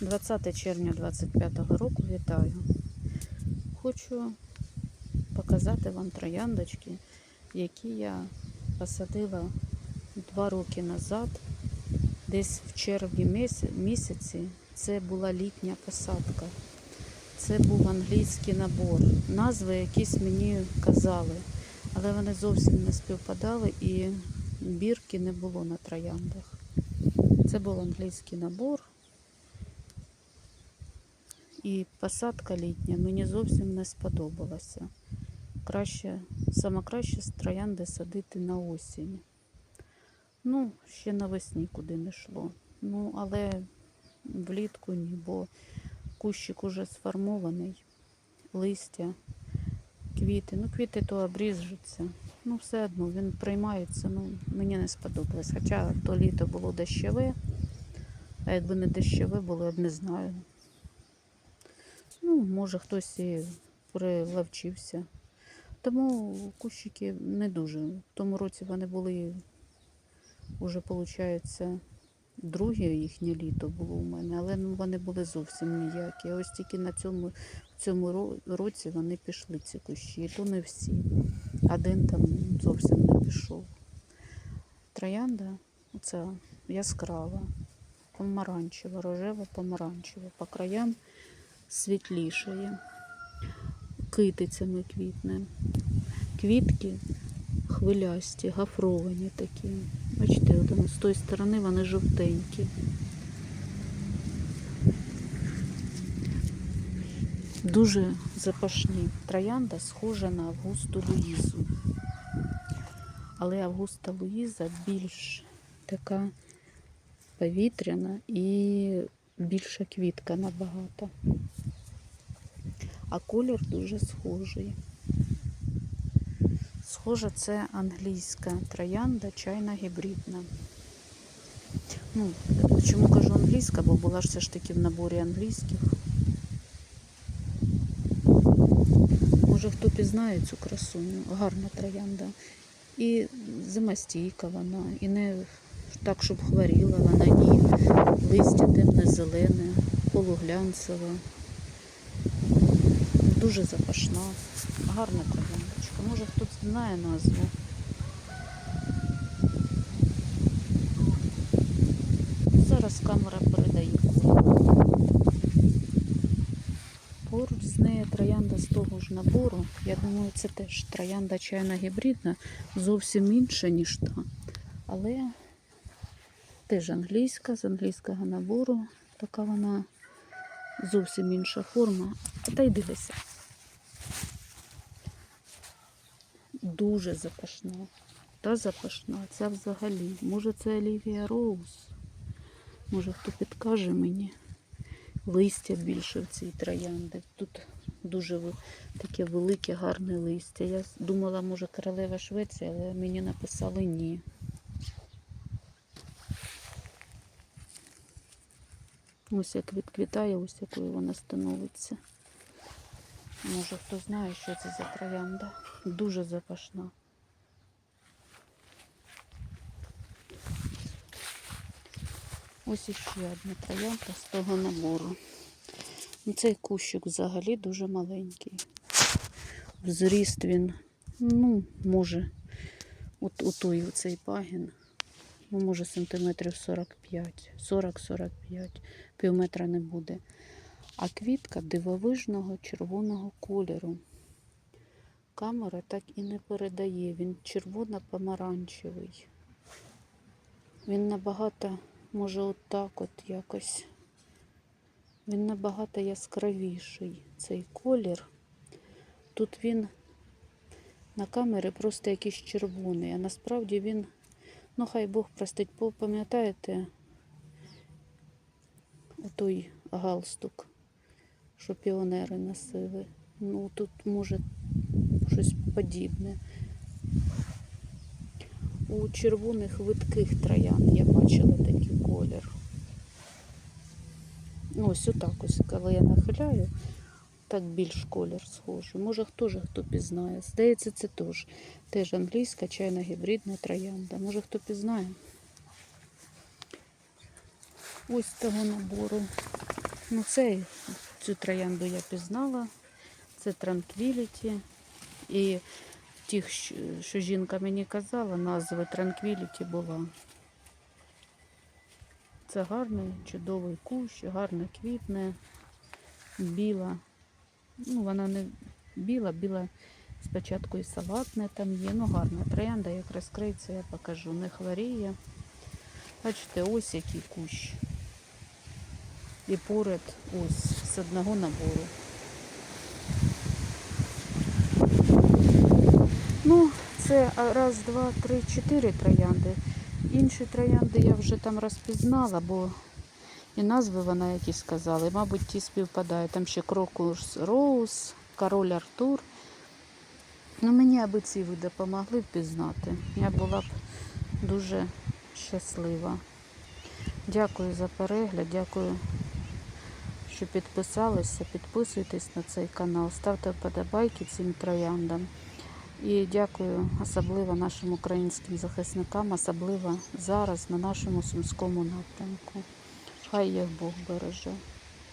20 червня 25 року вітаю. Хочу показати вам трояндочки, які я посадила два роки назад, десь в червні місяці. Це була літня посадка. Це був англійський набор. Назви якісь мені казали, але вони зовсім не співпадали і бірки не було на трояндах. Це був англійський набор. І посадка літня мені зовсім не сподобалася. Краще, саме краще з троянди садити на осінь. Ну, ще навесні куди не йшло. Ну, але влітку ні, бо кущик уже сформований, листя, квіти. Ну, квіти то обріжуться. Ну, все одно він приймається, ну, мені не сподобалось. Хоча то літо було дощове, а якби не дощове було, я б не знаю. Ну, може хтось і приловчився. Тому кущики не дуже. В тому році вони були вже, виходить, друге їхнє літо було у мене, але ну, вони були зовсім ніякі. Ось тільки на цьому, в цьому році вони пішли ці кущі. І то не всі. Один там зовсім не пішов. Троянда оця яскрава, помаранчева, рожева, помаранчева. По краям світлішає. Китицями квітне. Квітки хвилясті, гофровані такі. Бачите, воно з тої сторони вони жовтенькі. Дуже запашні. Троянда схожа на Августу Луїзу. Але Августа Луїза більш така повітряна і більша квітка набагато. А колір дуже схожий. Схоже, це англійська троянда, чайна гібридна. Ну, чому кажу англійська, бо була ж все ж таки в наборі англійських. Може, хто пізнає цю красуню, гарна троянда. І зимостійка вона, і не так, щоб хворіла вона, ні. Листя темне зелене, полуглянцеве. Дуже запашна, гарна трояндочка. Може хтось знає назву. Зараз камера передає. Поруч з нею троянда з того ж набору. Я думаю, це теж троянда чайна гібридна, зовсім інша, ніж та. Але теж англійська, з англійського набору. Така вона зовсім інша форма. Та й дивися. Дуже запашна. Та запашна, ця взагалі. Може це Олівія Роуз? Може хто підкаже мені. Листя більше в цій троянди. Тут дуже таке велике, гарне листя. Я думала, може, королева Швеція, але мені написали ні. Ось як відквітає, ось якою вона становиться. Може, хто знає, що це за троянда. Дуже запашна. Ось іще одна троянда з того набору. Ну, Цей кущик взагалі дуже маленький. В зріст він, ну, може, от у той цей пагін, ну, може, сантиметрів 45, 40-45, пів метра не буде. А квітка дивовижного червоного кольору. Камера так і не передає. Він червоно-помаранчевий. Він набагато, може, отак от якось. Він набагато яскравіший, цей колір. Тут він на камері просто якийсь червоний, а насправді він, ну хай Бог простить, По- пам'ятаєте той галстук, що піонери носили. Ну тут може щось подібне. У червоних видких троян я бачила такий колір. Ось отак ось, коли я нахиляю, так більш колір схожий. Може хто ж хто пізнає. Здається, це теж, теж англійська чайна гібридна троянда. Може хто пізнає. Ось того набору. Ну, цей, цю троянду я пізнала. Це Tranquility. І тих, що жінка мені казала, назви Tranquility була. Це гарний, чудовий кущ, гарно квітне, біла. Ну, вона не біла, біла спочатку і салатне там є. Ну, гарна троянда, як розкриється, я покажу. Не хворіє. Бачите, ось який кущ. І поряд ось з одного набору. Ну, це раз, два, три, чотири троянди. Інші троянди я вже там розпізнала, бо і назви вона якісь сказала. І, мабуть, ті співпадають. Там ще Крокус Роуз, Король Артур. Ну, мені аби ці ви допомогли впізнати. Я була б дуже щаслива. Дякую за перегляд, дякую, що підписалися. Підписуйтесь на цей канал, ставте вподобайки цим трояндам. І дякую особливо нашим українським захисникам, особливо зараз на нашому сумському напрямку. Хай їх Бог береже.